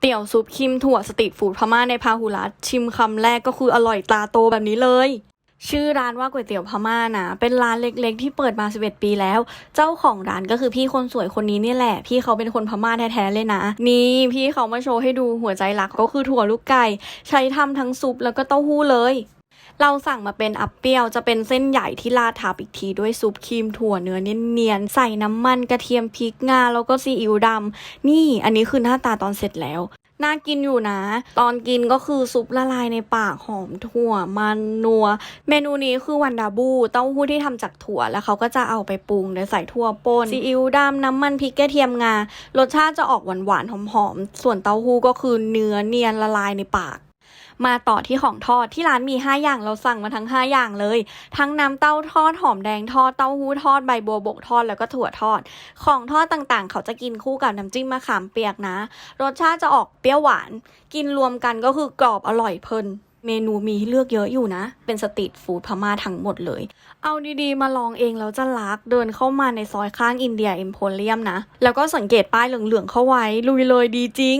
เตี๋ยวซุปคิมถั่วสตรีทฟู้ดพม่าในพาหุรัตชิมคำแรกก็คืออร่อยตาโตแบบนี้เลย ชื่อร้านว่าก๋วยเตี๋ยวพม่านะ เป็นร้านเล็กๆ ที่เปิดมา 11 ปีแล้ว เจ้าของร้านก็คือพี่คนสวยคนนี้นี่แหละ พี่เขาเป็นคนพม่าแท้ๆเลยนะ นี่พี่เขามาโชว์ให้ดูหัวใจหลักก็คือถั่วลูกไก่ ใช้ทำทั้งซุปแล้วก็เต้าหู้เลย เราสั่งมาเป็นอัปเปรี้ยวจะเป็นเส้นใหญ่ที่ราดทับอีกทีด้วยซุปครีมถั่วเนื้อเนียนๆใส่น้ำมันกระเทียมพริกงาแล้วก็ซีอิ๊วดำนี่อันนี้คือหน้าตาตอนเสร็จแล้วน่ากินอยู่นะ ตอนกินก็คือซุปละลายในปากหอมถั่วมันนัว เมนูนี้คือวันดาบูเต้าหู้ที่ทำจากถั่ว แล้วเขาก็จะเอาไปปรุงโดยใส่ถั่วป่นซีอิ๊วดำน้ำมันพริกกระเทียมงา รสชาติจะออกหวานๆหอมๆ ส่วนเต้าหู้ก็คือเนื้อเนียนละลายในปาก มาต่อที่ของทอดที่ร้านมี 5 อย่างเราสั่งมาทั้ง 5 อย่างเลย ทั้งน้ำเต้าทอดหอมแดงทอดเต้าหู้ทอดใบบัวบกทอดแล้วก็ถั่วทอด ของทอดต่างๆ เขาจะกินคู่กับน้ำจิ้มมะขามเปียกนะ รสชาติจะออกเปรี้ยวหวาน กินรวมกันก็คือกรอบอร่อยเพลินเมนูมีให้เลือกเยอะอยู่นะ เป็นสตรีทฟู้ดพม่าทั้งหมดเลย เอาดีๆ มาลองเองแล้วจะรัก เดินเข้ามาในซอยข้างอินเดียเอ็มโพเรียมนะ แล้วก็สังเกตป้ายเหลืองๆเข้าไว้ ลุยเลยดีจริง